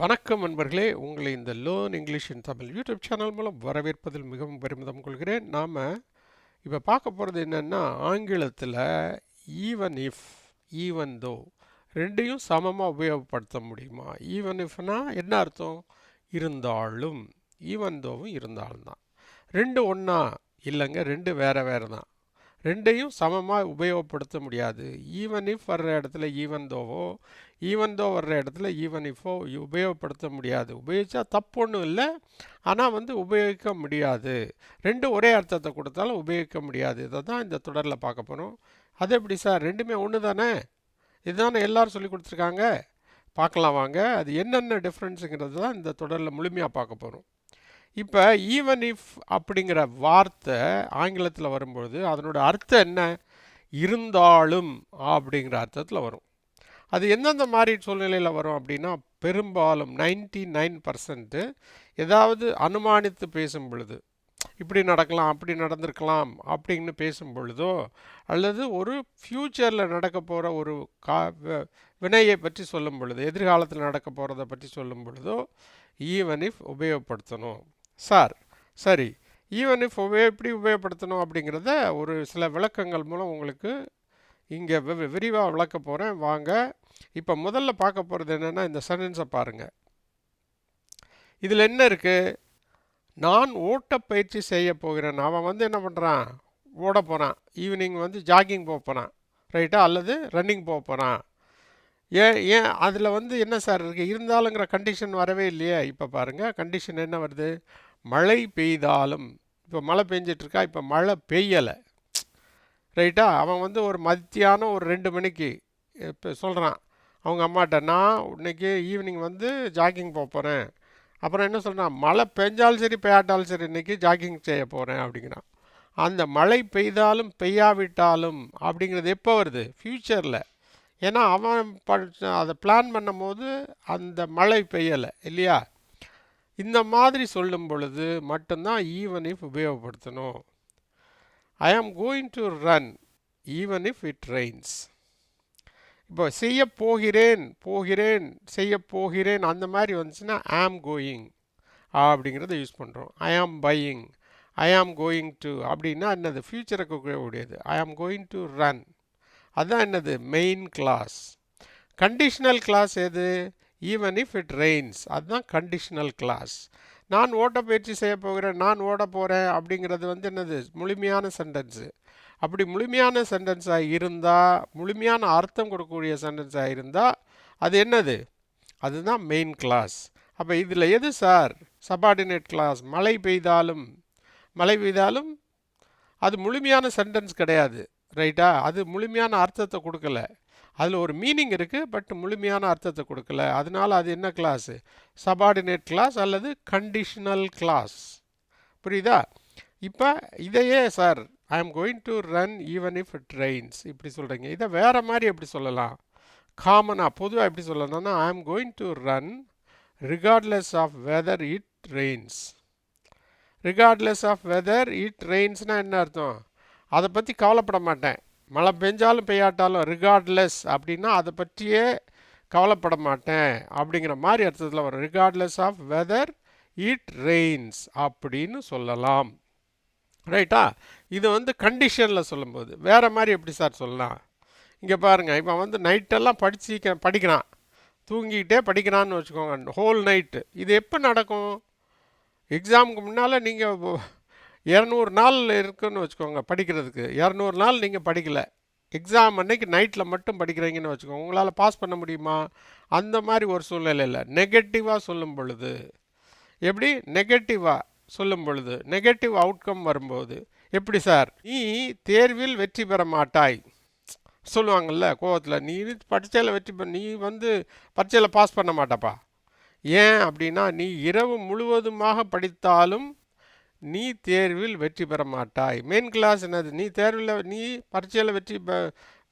வணக்கம் நண்பர்களே. உங்களை இந்த learn English in Tamil YouTube channel மூலம் வரவேற்பதில் மிகவும் பெருமிதம் கொள்கிறேன். நாம் இப்போ பார்க்க போகிறது என்னென்னா ஆங்கிலத்தில் ஈவன் இஃப் ஈவன் தோ ரெண்டையும் சமமாக உபயோகப்படுத்த முடியுமா? ஈவன் இஃப்னா என்ன அர்த்தம்? இருந்தாலும் ஈவன் தோவும் இருந்தாலும் தான். ரெண்டு ஒன்றா இல்லைங்க ரெண்டு வேறு வேறு தான் ரெண்டையும் சமமாக உபயோகப்படுத்த முடியாது. ஈவன் இஃப் வர்ற இடத்துல ஈவன் தோவோ ஈவன்தோ வர்ற இடத்துல ஈவன் இஃபோ உபயோகப்படுத்த முடியாது. உபயோகித்தா தப்பு ஒன்றும் இல்லை. ஆனால் வந்து உபயோகிக்க முடியாது. ரெண்டும் ஒரே அர்த்தத்தை கொடுத்தாலும் உபயோகிக்க முடியாது. இதை தான் இந்த தொடரில் பார்க்க போகிறோம் அது எப்படி சார்? ரெண்டுமே ஒன்று தானே? இதுதானே எல்லோரும் சொல்லி கொடுத்துருக்காங்க. பார்க்கலாம் வாங்க. அது என்னென்ன டிஃப்ரென்ஸுங்கிறது தான் இந்த தொடரில் முழுமையாக பார்க்க போகிறோம் இப்போ ஈவன் இஃப் அப்படிங்கிற வார்த்தை ஆங்கிலத்தில் வரும்பொழுது அதனோட அர்த்தம் என்ன? இருந்தாலும் அப்படிங்கிற அர்த்தத்தில் வரும். அது எந்தெந்த மாதிரி சூழ்நிலையில் வரும் அப்படின்னா பெரும்பாலும் நைன்டி நைன் பர்சன்ட்டு ஏதாவது அனுமானித்து பேசும் பொழுது இப்படி நடக்கலாம் அப்படி நடந்திருக்கலாம் அப்படின்னு பேசும் பொழுதோ அல்லது ஒரு ஃப்யூச்சரில் நடக்க போகிற ஒரு கா வினையை பற்றி சொல்லும் பொழுது எதிர்காலத்தில் நடக்க போகிறத பற்றி சொல்லும் பொழுதோ ஈவன் இஃப் உபயோகப்படுத்தணும். சார் சரி ஈவன் இஃப் உபயோ எப்படி உபயோகப்படுத்தணும் அப்படிங்கிறத ஒரு சில விளக்கங்கள் மூலம் உங்களுக்கு இங்கே விரிவாக விளக்க போகிறேன் வாங்க. இப்போ முதல்ல பார்க்க போகிறது என்னென்னா இந்த சென்டென்ஸை பாருங்கள் இதில் என்ன இருக்குது நான் ஓட்டப்பயிற்சி செய்ய போகிறேன். அவன் வந்து என்ன பண்ணுறான் ஓட போகிறான் ஈவினிங் வந்து ஜாகிங் போக போகிறான் ரைட்டா அல்லது ரன்னிங் போக போகிறான் ஏன் ஏன் அதில் வந்து என்ன சார் இருக்குது இருந்தாலுங்கிற கண்டிஷன் வரவே இல்லையே. இப்போ பாருங்கள் கண்டிஷன் என்ன வருது? மழை பெய்தாலும். இப்போ மழை பெஞ்சிட்ருக்கா இப்போ மழை பெய்யலை. ரைட்டா? அவன் வந்து ஒரு மத்தியானம் ஒரு ரெண்டு மணிக்கு இப்போ சொல்கிறான் அவங்க அம்மாட்ட நான் இன்னைக்கு ஈவினிங் வந்து ஜாக்கிங் போக போகிறேன் அப்புறம் என்ன சொல்கிறான் மழை பெஞ்சாலும் சரி பெய்யாட்டாலும் சரி இன்னைக்கு ஜாக்கிங் செய்ய போகிறேன் அப்படிங்கிறான். அந்த மழை பெய்தாலும் பெய்யாவிட்டாலும் அப்படிங்கிறது எப்போ வருது? ஃப்யூச்சரில் ஏன்னா அவன் ப- அதை பிளான் பண்ணும்போது அந்த மழை பெய்யலை இல்லையா? இந்த மாதிரி சொல்லும் பொழுது மட்டும்தான் even if உபயோகப்படுத்தணும். I am going to run even if it rains இப்போ செய்ய போகிறேன் போகிறேன் செய்ய போகிறேன் அந்த மாதிரி வந்துச்சுன்னா ஆம் கோயிங் அப்படிங்கிறத யூஸ் பண்ணுறோம் ஐ ஆம் buying I am going to அப்படின்னா என்னது? ஃப்யூச்சருக்கு கூடியது ஐ ஆம் கோயிங் டு ரன் அதுதான் என்னது? மெயின் கிளாஸ் கண்டிஷ்னல் கிளாஸ் எது? ஈவன் இஃப் இட் ரெயின்ஸ் அதுதான் கண்டிஷ்னல் கிளாஸ் நான் ஓட்டப்பயிற்சி செய்ய போகிறேன் நான் ஓட போகிறேன் அப்படிங்கிறது வந்து என்னது? முழுமையான சென்டென்ஸு அப்படி முழுமையான சென்டென்ஸாக இருந்தால் முழுமையான அர்த்தம் கொடுக்கக்கூடிய சென்டென்ஸாக இருந்தால் அது என்னது? அதுதான் மெயின் கிளாஸ் அப்போ இதில் எது சார்? சபார்டினேட் கிளாஸ் மழை பெய்தாலும் மழை பெய்தாலும் அது முழுமையான சென்டென்ஸ் கிடையாது ரைட்டா அது முழுமையான அர்த்தத்தை கொடுக்கல. அதில் ஒரு மீனிங் இருக்குது பட் முழுமையான அர்த்தத்தை கொடுக்கல. அதனால அது என்ன கிளாஸு சபார்டினேட் கிளாஸ் அல்லது கண்டிஷனல் கிளாஸ் புரியுதா? இப்போ இதையே sir I am going to run even if it rains இப்படி சொல்கிறீங்க இதை வேறு மாதிரி எப்படி சொல்லலாம்? காமனாக பொதுவாக எப்படி சொல்லணும்னா I am going to run regardless of whether it rains regardless of whether it ரெயின்ஸ்னால் என்ன அர்த்தம்? அதை பற்றி கவலைப்பட மாட்டேன். மழை பெஞ்சாலும் பெய்யாட்டாலும் ரிகார்ட்லெஸ் அப்படின்னா அதை பற்றியே கவலைப்பட மாட்டேன் அப்படிங்கிற மாதிரி அர்த்தத்தில் வரும். Regardless of weather it rains அப்படின்னு சொல்லலாம். ரைட்டா இது வந்து கண்டிஷனில் சொல்லும்போது. வேறு மாதிரி எப்படி சார் சொல்லலாம்? இங்கே பாருங்கள் இப்போ வந்து நைட்டெல்லாம் படிச்சு படிக்கிறான். தூங்கிக்கிட்டே படிக்கிறான்னு வச்சுக்கோங்க ஹோல் நைட்டு இது எப்போ நடக்கும்? எக்ஸாமுக்கு முன்னால் நீங்கள் இரநூறு நாள் இருக்குன்னு வச்சுக்கோங்க படிக்கிறதுக்கு. இரநூறு நாள் நீங்கள் படிக்கலை. எக்ஸாம் அன்னைக்கு நைட்டில் மட்டும் படிக்கிறீங்கன்னு வச்சுக்கோங்க. உங்களால் பாஸ் பண்ண முடியுமா? அந்த மாதிரி ஒரு சூழ்நிலையில் நெகட்டிவாக சொல்லும் பொழுது. எப்படி? நெகட்டிவாக சொல்லும் பொழுது. நெகட்டிவ் அவுட்கம் வரும்போது. எப்படி சார்? நீ தேர்வில் வெற்றி பெற மாட்டாய். சொல்லுவாங்கள்ல கோவத்தில் நீ பரீட்சையில் வெற்றி பெற நீ வந்து பரீட்சையில் பாஸ் பண்ண மாட்டப்பா. ஏன் அப்படின்னா நீ இரவு முழுவதுமாக படித்தாலும் நீ தேர்வில் வெற்றி பெற மாட்டாய். மெயின் கிளாஸ் என்னது? நீ தேர்வில் நீ பரீட்சையில் வெற்றி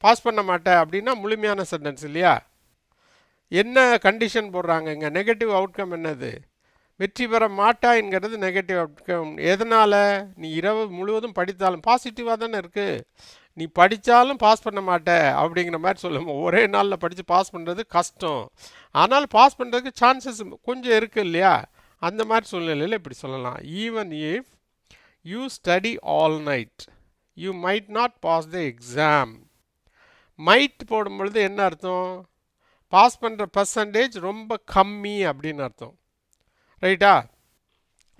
பாஸ் பண்ண மாட்ட அப்படின்னா முழுமையான சென்டென்ஸ் இல்லையா? என்ன கண்டிஷன் போடுறாங்க இங்கே? நெகட்டிவ் அவுட்கம் என்னது? வெற்றி பெற மாட்டாய்ங்கிறது நெகட்டிவ் அவுட்கம் எதனால்? நீ இரவு முழுவதும் படித்தாலும் பாசிட்டிவாக தானே இருக்குது நீ படித்தாலும் பாஸ் பண்ண மாட்ட அப்படிங்கிற மாதிரி சொல்லுவோம் ஒரே நாளில் படித்து பாஸ் பண்ணுறது கஷ்டம். ஆனால் பாஸ் பண்ணுறதுக்கு சான்சஸ் கொஞ்சம் இருக்குது இல்லையா? அந்த மாதிரி சூழ்நிலையில் இப்படி சொல்லலாம். Even if you study all night you might not pass the exam might போடும் பொழுது என்ன அர்த்தம்? பாஸ் பண்ணுற பர்சன்டேஜ் ரொம்ப கம்மி அப்படின்னு அர்த்தம். ரைட்டா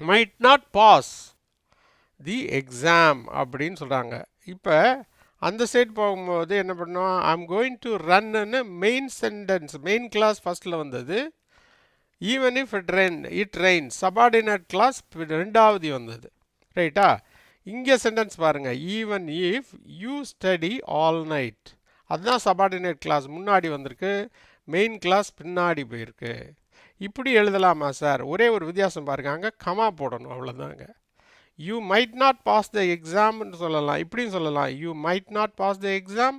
might not pass the exam அப்படின்னு சொல்கிறாங்க இப்போ அந்த சைடு போகும்போது என்ன பண்ணோம்? ஐம் கோயிங் டு ரன்னு மெயின் சென்டென்ஸ் மெயின் கிளாஸ் ஃபஸ்ட்டில் வந்தது. Even if it rain it rain subordinate clause ரெண்டாவது வந்தது. ரைட்டா இங்கே சென்டென்ஸ் பாருங்கள் even if you study all night அதுதான் சபார்டினேட் கிளாஸ் முன்னாடி வந்திருக்கு. மெயின் கிளாஸ் பின்னாடி போயிருக்கு. இப்படி எழுதலாமா சார் ஒரே ஒரு வித்தியாசம் பாருங்க. அங்கே கமா போடணும். அவ்வளோதாங்க you might not pass the எக்ஸாம்னு சொல்லலாம். இப்படியும் சொல்லலாம். You might not pass the exam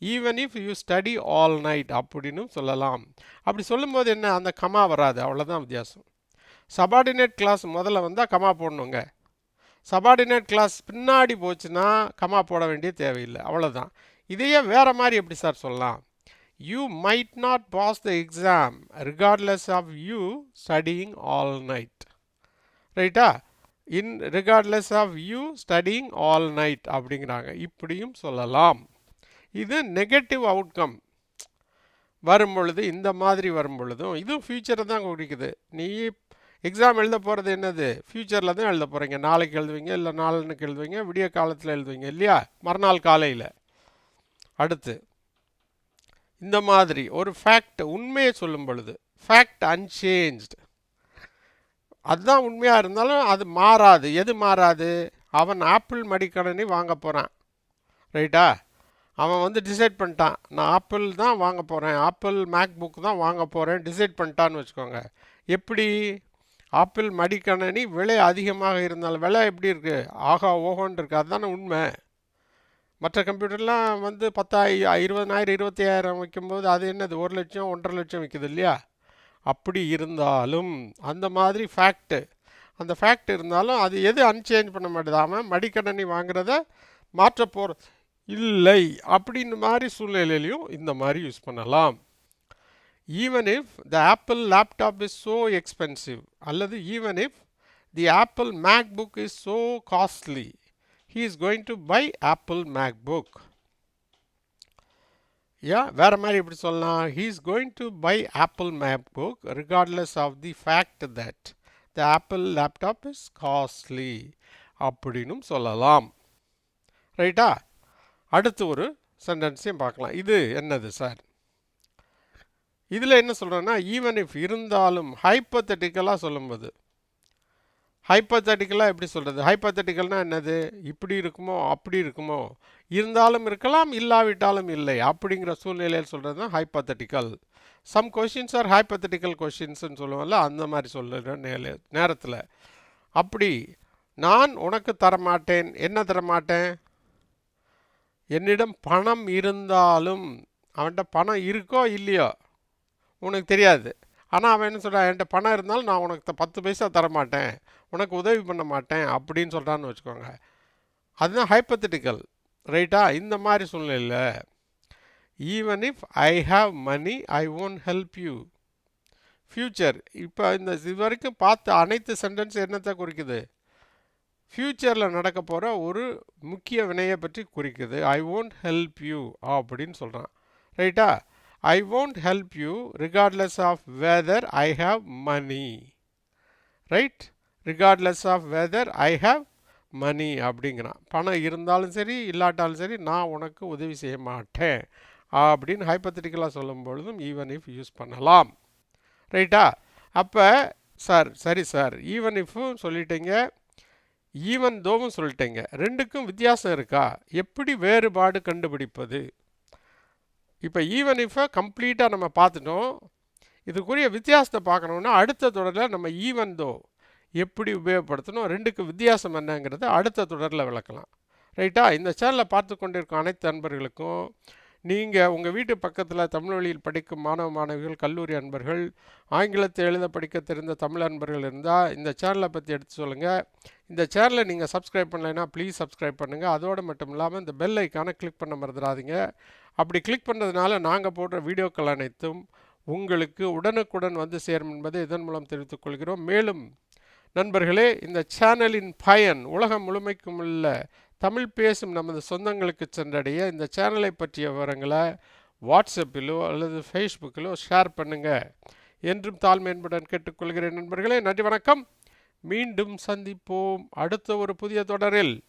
even if you study all night அப்படின்னு சொல்லலாம். அப்படி சொல்லும்போது என்ன? அந்த கமா வராது. அவ்வளோதான் வித்தியாசம். சபார்டினேட் கிளாஸ் முதல்ல வந்தால் கமா போடணுங்க. சபார்டினேட் கிளாஸ் பின்னாடி போச்சுன்னா கமா போட வேண்டிய தேவையில்லை. அவ்வளோதான் இதையே வேறு மாதிரி எப்படி சார் சொல்லலாம்? You might not pass the exam regardless of you studying all night ரைட்டா in regardless of you studying all night அப்படிங்கிறாங்க. இப்படியும் சொல்லலாம். இது நெகட்டிவ் அவுட்கம் வரும் பொழுது இந்த மாதிரி வரும் பொழுதும் இதுவும் ஃப்யூச்சரை தான் குறிக்குது. நீ எக்ஸாம் எழுத போகிறது என்னது? ஃப்யூச்சரில் தான் எழுத போகிறீங்க நாளைக்கு எழுதுவீங்க இல்லை நாளன்னைக்கு எழுதுவீங்க விடிய காலத்தில் எழுதுவீங்க இல்லையா? மறுநாள் காலையில். அடுத்து இந்த மாதிரி ஒரு ஃபேக்ட் உண்மையை சொல்லும் பொழுது ஃபேக்ட் அன்சேஞ்ச்டு அதுதான் உண்மையாக இருந்தாலும் அது மாறாது. எது மாறாது? அவன் ஆப்பிள் மடிக்கணனி வாங்க போகிறான் ரைட்டா அவன் வந்து டிசைட் பண்ணிட்டான். நான் ஆப்பிள் தான் வாங்க போகிறேன் ஆப்பிள் மேக் புக் தான் வாங்க போகிறேன் டிசைட் பண்ணிட்டான்னு வச்சுக்கோங்க. எப்படி? ஆப்பிள் மடிக்கணனி விலை அதிகமாக இருந்தாலும் விலை எப்படி இருக்குது ஆகா ஓஹோன்னு இருக்குது அதுதானே உண்மை. மற்ற கம்ப்யூட்டர்லாம் வந்து பத்தாயிரம் இருபதனாயிரம் இருபத்தி ஆயிரம் வைக்கும்போது அது என்னது? ஒரு லட்சம் ஒன்றரை லட்சம் விற்குது இல்லையா? அப்படி இருந்தாலும் அந்த மாதிரி ஃபேக்ட்டு அந்த ஃபேக்ட் இருந்தாலும் அது எது அன்சேஞ்ச் பண்ண மாட்டேது? அவன் மடிக்கணனி வாங்குறத மாற்ற போகிற இல்லை அப்படின்னு மாதிரி சூழ்நிலையிலையும் இந்த மாதிரி யூஸ் பண்ணலாம். Even if the Apple laptop is so expensive அல்லது even if the Apple MacBook is so costly he is going to buy Apple MacBook யா வேறு மாதிரி எப்படி சொல்லலாம்? He is going to buy Apple MacBook regardless of the fact that the Apple laptop is costly அப்படின்னும் சொல்லலாம். ரைட்டா அடுத்து ஒரு சென்டென்ஸையும் பார்க்கலாம். இது என்னது சார்? இதில் என்ன சொல்கிறேன்னா ஈவன் இஃப் இருந்தாலும் ஹைப்பத்தட்டிக்கலாக சொல்லும்போது. ஹைப்பத்தட்டிக்கலாக எப்படி சொல்கிறது ஹைப்பத்தட்டிக்கல்னால் என்னது? இப்படி இருக்குமோ அப்படி இருக்குமோ? இருந்தாலும் இருக்கலாம் இல்லாவிட்டாலும் இல்லை. அப்படிங்கிற சூழ்நிலையில் சொல்கிறது தான் hypothetical some questions or hypothetical கொஷின்ஸ்னு சொல்லுவோம்ல அந்த மாதிரி சொல்லுற நேர நேரத்தில். அப்படி நான் உனக்கு தரமாட்டேன் என்ன தரமாட்டேன்? என்னிடம் பணம் இருந்தாலும் அவன்கிட்ட பணம் இருக்கோ இல்லையோ உனக்கு தெரியாது. ஆனால் அவன் என்ன சொல்கிறான் என்கிட்ட பணம் இருந்தாலும் நான் உனக்கு பத்து பைசா தரமாட்டேன் உனக்கு உதவி பண்ண மாட்டேன் அப்படின்னு சொல்கிறான்னு வச்சுக்கோங்க. அதுதான் ஹைப்பத்தட்டிக்கல் ரைட்டா இந்த மாதிரி சூழ்நிலையில் even if I have money I won't help you future இப்போ இந்த இது வரைக்கும் பார்த்த அனைத்து சென்டென்ஸ் என்னத்தை குறிக்குது? ஃப்யூச்சரில் நடக்க போகிற ஒரு முக்கிய வினையை பற்றி குறிக்குது. ஐ ஒன்ட் ஹெல்ப் யூ அப்படின்னு சொல்கிறான் ரைட்டா I won't help you regardless of weather I have money right regardless of weather I have money அப்படிங்கிறான். பணம் இருந்தாலும் சரி இல்லாட்டாலும் சரி நான் உனக்கு உதவி செய்ய மாட்டேன் அப்படின்னு ஹைப்பத்தட்டிக்கலாக சொல்லும் பொழுதும் ஈவன் இஃப் யூஸ் பண்ணலாம். ரைட்டா அப்போ சார் சரி சார் ஈவன் இஃப்பும் சொல்லிட்டீங்க. ஈவன் தோவும் சொல்லிட்டேங்க. ரெண்டுக்கும் வித்தியாசம் இருக்கா? எப்படி வேறுபாடு கண்டுபிடிப்பது? இப்போ ஈவன் இஃபை கம்ப்ளீட்டாக நம்ம பார்த்துட்டோம். இதுக்குரிய வித்தியாசத்தை பார்க்கணுன்னா அடுத்த தொடரில் நம்ம ஈவன் தோ எப்படி உபயோகப்படுத்தணும் ரெண்டுக்கு வித்தியாசம் என்னங்கிறத அடுத்த தொடரில் விளக்கலாம். ரைட்டா? இந்த சேனலை பார்த்து கொண்டிருக்கும் அனைத்து நண்பர்களுக்கும் நீங்கள் உங்கள் வீட்டு பக்கத்தில் தமிழ் வழியில் படிக்கும் மாணவ மாணவிகள் கல்லூரி அன்பர்கள் ஆங்கிலத்தை எழுத படிக்க தெரிந்த தமிழ் அன்பர்கள் இருந்தால் இந்த சேனலை பற்றி எடுத்து சொல்லுங்கள் இந்த சேனலை நீங்கள் சப்ஸ்கிரைப் பண்ணலைன்னா ப்ளீஸ் சப்ஸ்கிரைப் பண்ணுங்கள் அதோடு மட்டும் இல்லாமல் இந்த பெல் ஐக்கானை கிளிக் பண்ண மறந்துடாதீங்க. அப்படி கிளிக் பண்ணுறதுனால நாங்கள் போடுற வீடியோக்கள் அனைத்தும் உங்களுக்கு உடனுக்குடன் வந்து சேரும் என்பதை இதன் மூலம் தெரிவித்துக் கொள்கிறோம். மேலும் நண்பர்களே இந்த சேனலின் பயன் உலகம் முழுமைக்கும் உள்ள தமிழ் பேசும் நமது சொந்தங்களுக்கு சென்றடைய இந்த சேனலை பற்றிய விவரங்களை வாட்ஸ்அப்பிலோ அல்லது ஃபேஸ்புக்கிலோ ஷேர் பண்ணுங்க. என்றும் தாழ்மையன்புடன் கேட்டுக்கொள்கிறேன் நண்பர்களே. நன்றி வணக்கம். மீண்டும் சந்திப்போம் அடுத்த ஒரு புதிய தொடரில்.